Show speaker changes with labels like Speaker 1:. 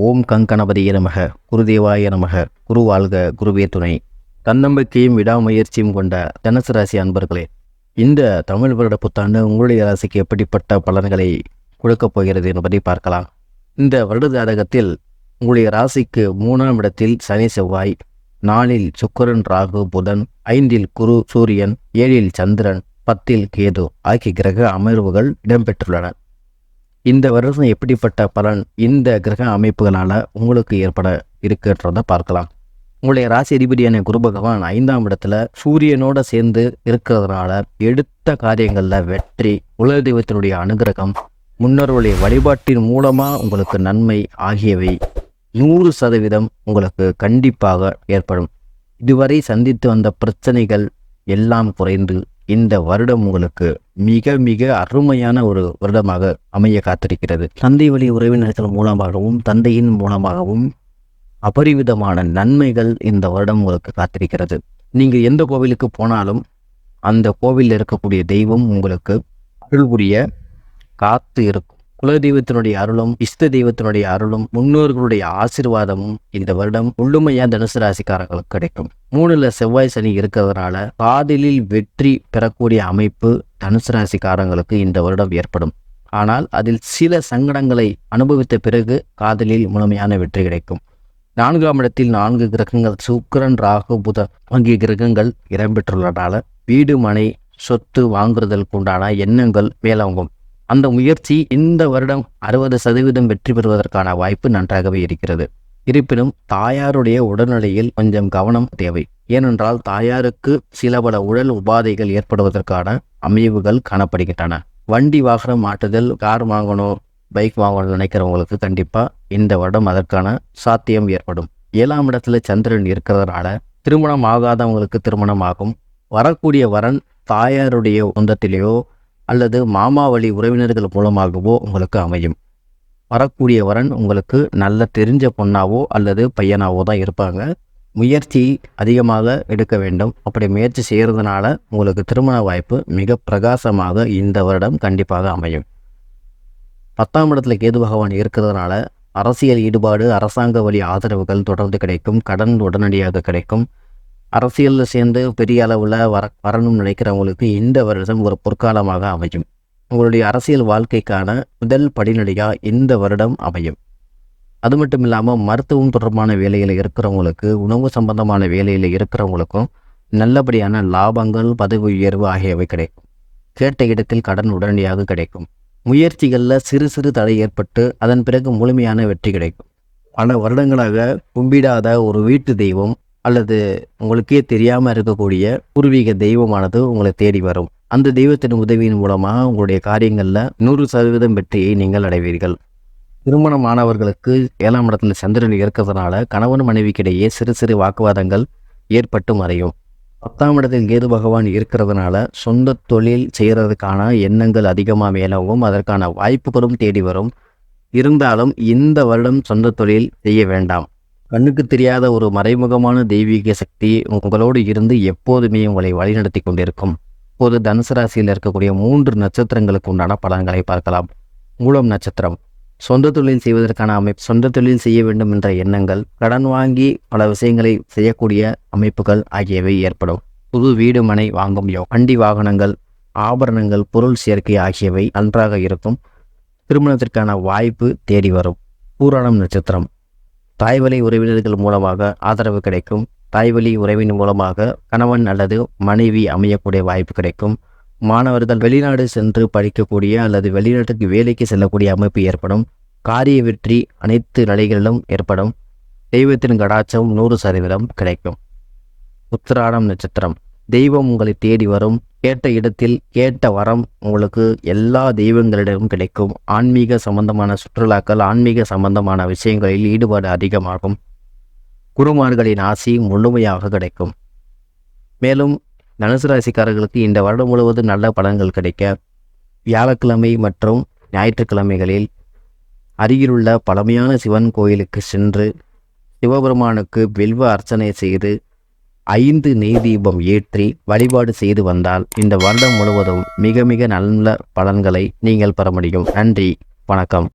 Speaker 1: ஓம் கங்கணபதிய நமக. குருதேவாய நமக. குரு வாழ்க குருவே துணை. தன்னம்பிக்கையும் விடாமுயற்சியும் கொண்ட தனுசு ராசி அன்பர்களே இந்த தமிழ் வருட புத்தாண்டு உங்களுடைய ராசிக்கு எப்படிப்பட்ட பலன்களை கொடுக்கப் போகிறது என்பதை பார்க்கலாம். இந்த வருட ஜாதகத்தில் உங்களுடைய ராசிக்கு மூணாம் இடத்தில் சனி செவ்வாய் நாலில் சுக்கரன் ராகு புதன் ஐந்தில் குரு சூரியன் ஏழில் சந்திரன் பத்தில் கேது ஆகிய கிரக அமர்வுகள் இடம்பெற்றுள்ளன. இந்த வருஷம் எப்படிப்பட்ட பலன் இந்த கிரக அமைப்புகளால் உங்களுக்கு ஏற்பட இருக்குன்றதை பார்க்கலாம். உங்களுடைய ராசி அதிபதியான குரு பகவான் ஐந்தாம் இடத்துல சூரியனோட சேர்ந்து இருக்கிறதுனால எடுத்த காரியங்களில் வெற்றி உலக தெய்வத்தினுடைய அனுகிரகம் முன்னோர்களுடைய வழிபாட்டின் மூலமாக உங்களுக்கு நன்மை ஆகியவை நூறு சதவீதம் உங்களுக்கு கண்டிப்பாக ஏற்படும். இதுவரை சந்தித்து வந்த பிரச்சனைகள் எல்லாம் குறைந்து இந்த வருடம் உங்களுக்கு மிக மிக அருமையான ஒரு வருடமாக அமைய காத்திருக்கிறது. தந்தை வழி உறவினர்கள் மூலமாகவும் தந்தையின் மூலமாகவும் அபரிவிதமான நன்மைகள் இந்த வருடம் உங்களுக்கு காத்திருக்கிறது. நீங்கள் எந்த கோவிலுக்கு போனாலும் அந்த கோவிலில் இருக்கக்கூடிய தெய்வம் உங்களுக்கு அருள் புரிய காத்து இருக்கும். குலதெய்வத்தினுடைய அருளும் இஷ்ட தெய்வத்தினுடைய அருளும் முன்னோர்களுடைய ஆசீர்வாதமும் இந்த வருடம் முழுமையா தனுசு ராசிக்காரர்களுக்கு கிடைக்கும். மூணுல செவ்வாய் சனி இருக்கிறதுனால காதலில் வெற்றி பெறக்கூடிய அமைப்பு தனுசு ராசிக்காரங்களுக்கு இந்த வருடம் ஏற்படும். ஆனால் அதில் சில சங்கடங்களை அனுபவித்த பிறகு காதலில் முழுமையான வெற்றி கிடைக்கும். நான்காம் இடத்தில் நான்கு கிரகங்கள் சுக்கிரன் ராகு புத ஆகிய கிரகங்கள் இடம்பெற்றுள்ளதால வீடு மனை சொத்து வாங்குறதற்கு உண்டான எண்ணங்கள் மேலோங்கும். அந்த முயற்சி இந்த வருடம் அறுபது சதவீதம் வெற்றி பெறுவதற்கான வாய்ப்பு நன்றாகவே இருக்கிறது. இருப்பினும் தாயாருடைய உடல்நிலையில் கொஞ்சம் கவனம் தேவை. ஏனென்றால் தாயாருக்கு சில பல உடல் உபாதைகள் ஏற்படுவதற்கான அமைவுகள் காணப்படுகின்றன. வண்டி வாகனம் மாட்டுதல் கார் வாங்கணும் பைக் வாங்கணும்னு நினைக்கிறவங்களுக்கு கண்டிப்பாக இந்த வருடம் அதற்கான சாத்தியம் ஏற்படும். ஏழாம் இடத்துல சந்திரன் இருக்கிறதுனால திருமணம் ஆகாதவங்களுக்கு திருமணம் ஆகும் வரக்கூடிய வரன் தாயாருடைய சொந்தத்திலேயோ அல்லது மாமா வழி உறவினர்கள் மூலமாகவோ உங்களுக்கு அமையும். வரக்கூடிய வரன் உங்களுக்கு நல்ல தெரிஞ்ச பொண்ணாவோ அல்லது பையனாவோ தான் இருப்பாங்க. முயற்சி அதிகமாக எடுக்க வேண்டும். அப்படி முயற்சி செய்கிறதுனால உங்களுக்கு திருமண வாய்ப்பு மிக பிரகாசமாக இந்த வருடம் கண்டிப்பாக அமையும். பத்தாம் இடத்துல கேது பகவான் இருக்கிறதுனால அரசியல் ஈடுபாடு அரசாங்க வழி ஆதரவுகள் தொடர்ந்து கிடைக்கும். கடன் உடனடியாக கிடைக்கும். அரசியலில் சேர்ந்து பெரிய அளவில் வர வரணும்னு நினைக்கிறவங்களுக்கு இந்த வருடம் ஒரு பொற்காலமாக அமையும். உங்களுடைய அரசியல் வாழ்க்கைக்கான முதல் படிநிலையாக இந்த வருடம் அமையும். அது மட்டும் இல்லாமல் மருத்துவம் தொடர்பான வேலையில் இருக்கிறவங்களுக்கு உணவு சம்பந்தமான வேலையில் இருக்கிறவங்களுக்கும் நல்லபடியான லாபங்கள் பதவி உயர்வு ஆகியவை கிடைக்கும். கேட்ட இடத்தில் கடன் உடனடியாக கிடைக்கும். முயற்சிகளில் சிறு சிறு தடை ஏற்பட்டு அதன் பிறகு முழுமையான வெற்றி கிடைக்கும். பல வருடங்களாக கும்பிடாத ஒரு வீட்டு தெய்வம் அல்லது உங்களுக்கே தெரியாமல் இருக்கக்கூடிய பூர்வீக தெய்வமானது உங்களை தேடி வரும். அந்த தெய்வத்தின் உதவியின் மூலமாக உங்களுடைய காரியங்களில் நூறு சதவீதம் வெற்றியை நீங்கள் அடைவீர்கள். திருமணமானவர்களுக்கு ஏழாம் இடத்துல சந்திரன் இருக்கிறதுனால கணவன் மனைவிக்கிடையே சிறு சிறு வாக்குவாதங்கள் ஏற்பட்டு மறையும். பத்தாம் இடத்தில் கேது பகவான் இருக்கிறதுனால சொந்த தொழில் செய்கிறதுக்கான எண்ணங்கள் அதிகமாக மேலவும் அதற்கான வாய்ப்புகளும் தேடி வரும். இருந்தாலும் இந்த வருடம் சொந்த தொழில் செய்ய வேண்டாம். கண்ணுக்கு தெரியாத ஒரு மறைமுகமான தெய்வீக சக்தி உங்களோடு இருந்து எப்போதுமே உங்களை வழிநடத்தி கொண்டிருக்கும். இப்போது தனுசு ராசியில் இருக்கக்கூடிய மூன்று நட்சத்திரங்களுக்கு உண்டான பலன்களை பார்க்கலாம். மூலம் நட்சத்திரம். சொந்த தொழில் செய்வதற்கான அமைப்பு சொந்த தொழில் செய்ய வேண்டும் என்ற எண்ணங்கள் கடன் வாங்கி பல விஷயங்களை செய்யக்கூடிய அமைப்புகள் ஆகியவை ஏற்படும். புது வீடு மனை வாங்கும் யோ வண்டி வாகனங்கள் ஆபரணங்கள் பொருள் சேர்க்கை ஆகியவை நன்றாக இருக்கும். திருமணத்திற்கான வாய்ப்பு தேடி வரும். பூராணம் நட்சத்திரம். தாய்வழி உறவினர்கள் மூலமாக ஆதரவு கிடைக்கும். தாய்வழி உறவின் மூலமாக கணவன் அல்லது மனைவி அமையக்கூடிய வாய்ப்பு கிடைக்கும். மாணவர்கள் வெளிநாடு சென்று படிக்கக்கூடிய அல்லது வெளிநாட்டுக்கு வேலைக்கு செல்லக்கூடிய அமைப்பு ஏற்படும். காரிய வெற்றி அனைத்து நிலைகளிலும் ஏற்படும். தெய்வத்தின் கடாச்சம் நூறு சதவீதம் கிடைக்கும். உத்திராடம் நட்சத்திரம். தெய்வம் உங்களை தேடி வரும். கேட்ட இடத்தில் கேட்ட வரம் உங்களுக்கு எல்லா தெய்வங்களிடமும் கிடைக்கும். ஆன்மீக சம்பந்தமான சுற்றுலாக்கள் ஆன்மீக சம்பந்தமான விஷயங்களில் ஈடுபாடு அதிகமாகும். குருமார்களின் ஆசி முழுமையாக கிடைக்கும். மேலும் தனுசு ராசிக்காரர்களுக்கு இந்த வருடம் முழுவதும் நல்ல பலன்கள் கிடைக்க வியாழக்கிழமை மற்றும் ஞாயிற்றுக்கிழமைகளில் அருகிலுள்ள பழமையான சிவன் கோயிலுக்கு சென்று சிவபெருமானுக்கு வில்வ அர்ச்சனை செய்து ஐந்து நெய் தீபம் ஏற்றி வழிபாடு செய்து வந்தால் இந்த வருடம் முழுவதும் மிக மிக நல்ல பலன்களை நீங்கள் பெற முடியும். நன்றி. வணக்கம்.